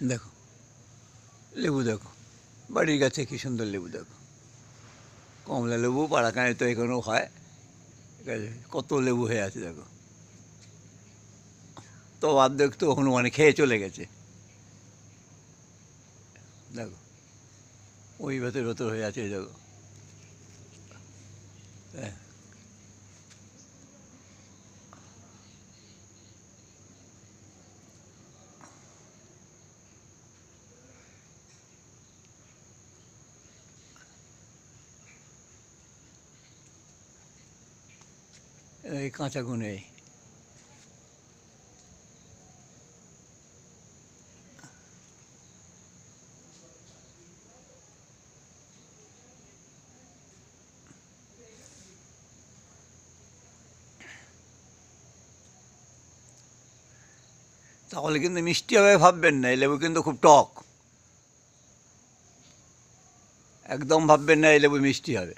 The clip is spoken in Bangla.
দেখো। লেবু দেখো। বাড়ির গাছে কি সুন্দর লেবু দেখো। কমলা লেবু পাড়াকানে তো এখানেও হয়। কত লেবু হয়ে আছে দেখো। তো অর্ধেক তো হনুমানে খেয়ে চলে গেছে। দেখো। ওই ভেতর ভেতর হয়ে আছে দেখো। হ্যাঁ। এই কাঁচা গুনে। তাহলে কিন্তু মিষ্টি হবে ভাববেন না, এই লেবু কিন্তু খুব টক। একদম ভাববেন না এই লেবু মিষ্টি হবে।